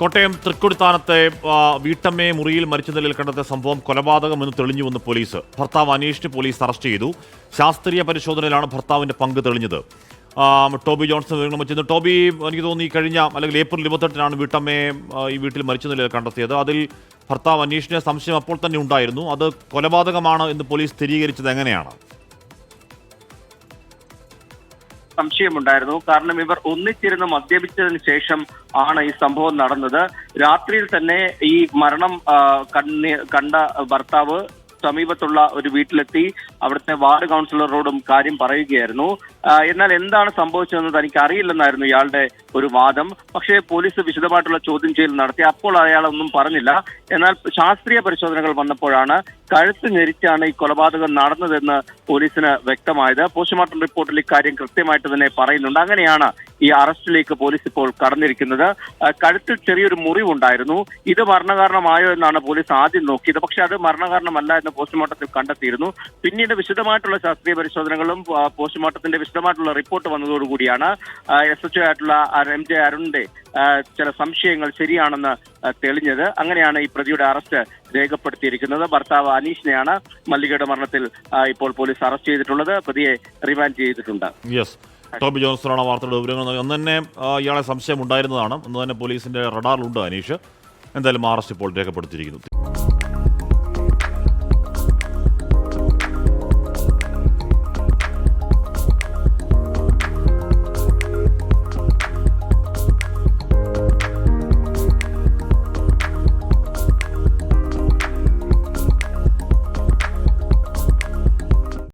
കോട്ടയം തൃക്കൊടിത്താനത്തെ വീട്ടമ്മയെ മുറിയിൽ മരിച്ച നിലയിൽ കണ്ടെത്തിയ സംഭവം കൊലപാതകമെന്ന് തെളിഞ്ഞുവെന്ന് പോലീസ്. ഭർത്താവ് അന്വേഷിച്ച് പോലീസ് അറസ്റ്റ് ചെയ്തു. ശാസ്ത്രീയ പരിശോധനയിലാണ് ഭർത്താവിന്റെ പങ്ക് തെളിഞ്ഞത്. ടോബി ജോൺസൺ വെച്ചിരുന്നു ടോബി എനിക്ക് തോന്നി കഴിഞ്ഞ അല്ലെങ്കിൽ ഏപ്രിൽ ഇരുപത്തെട്ടിനാണ് വീട്ടമ്മയെ ഈ വീട്ടിൽ മരിച്ച നിലയിൽ കണ്ടെത്തിയത്. അതിൽ ഭർത്താവ് അനീഷിനെ സംശയം അപ്പോൾ തന്നെ ഉണ്ടായിരുന്നു. അത് കൊലപാതകമാണ് എന്ന് പോലീസ് സ്ഥിരീകരിച്ചത് എങ്ങനെയാണ്? സംശയമുണ്ടായിരുന്നു. കാരണം ഇവർ ഒന്നിച്ചിരുന്ന് മദ്യപിച്ചതിന് ശേഷം ആണ് ഈ സംഭവം നടന്നത്. രാത്രിയിൽ തന്നെ ഈ മരണം കണ്ട ഭർത്താവ് സമീപത്തുള്ള ഒരു വീട്ടിലെത്തി അവിടുത്തെ വാർഡ് കൗൺസിലറോടും കാര്യം പറയുകയായിരുന്നു. എന്നാൽ എന്താണ് സംഭവിച്ചതെന്ന് തനിക്ക് അറിയില്ലെന്നായിരുന്നു ഇയാളുടെ ഒരു വാദം. പക്ഷേ പോലീസ് വിശദമായിട്ടുള്ള ചോദ്യം ചെയ്യൽ നടത്തി. അപ്പോൾ അയാളൊന്നും പറഞ്ഞില്ല. എന്നാൽ ശാസ്ത്രീയ പരിശോധനകൾ വന്നപ്പോഴാണ് കഴുത്ത് ഞെരിച്ചാണ് ഈ കൊലപാതകം നടന്നതെന്ന് പോലീസിന് വ്യക്തമായത്. പോസ്റ്റ്മോർട്ടം റിപ്പോർട്ടിൽ ഇക്കാര്യം കൃത്യമായിട്ട് തന്നെ പറയുന്നുണ്ട്. അങ്ങനെയാണ് ഈ അറസ്റ്റിലേക്ക് പോലീസ് ഇപ്പോൾ കടന്നിരിക്കുന്നത്. കഴുത്തിൽ ചെറിയൊരു മുറിവുണ്ടായിരുന്നു. ഇത് മരണകാരണമായോ എന്നാണ് പോലീസ് ആദ്യം നോക്കിയത്. പക്ഷെ അത് മരണകാരണമല്ല എന്ന് പോസ്റ്റ്മോർട്ടത്തിൽ കണ്ടെത്തിയിരുന്നു. പിന്നീട് വിശദമായിട്ടുള്ള ശാസ്ത്രീയ പരിശോധനകളും പോസ്റ്റ്മോർട്ടത്തിന്റെ വിശദമായിട്ടുള്ള റിപ്പോർട്ട് വന്നതോടുകൂടിയാണ് എസ് എച്ച് ആയിട്ടുള്ള എം ജെ അരുണിന്റെ ചില സംശയങ്ങൾ ശരിയാണെന്ന് തെളിഞ്ഞത്. അങ്ങനെയാണ് ഈ പ്രതിയുടെ അറസ്റ്റ് രേഖപ്പെടുത്തിയിരിക്കുന്നത്. ഭർത്താവ് അനീഷിനെയാണ് മല്ലികയുടെ മരണത്തിൽ ഇപ്പോൾ പോലീസ് അറസ്റ്റ് ചെയ്തിട്ടുള്ളത്. പ്രതിയെ റിമാൻഡ് ചെയ്തിട്ടുണ്ട്. ടോബി ജോൺസണാണ് വാർത്തയുടെ വിവരങ്ങൾ. അന്ന് തന്നെ ഇയാളെ സംശയം ഉണ്ടായിരുന്നതാണ് അന്ന് തന്നെ പോലീസിന്റെ റഡാറിലുണ്ട് അനീഷ്. എന്തായാലും അറസ്റ്റ് ഇപ്പോൾ രേഖപ്പെടുത്തിയിരിക്കുന്നു.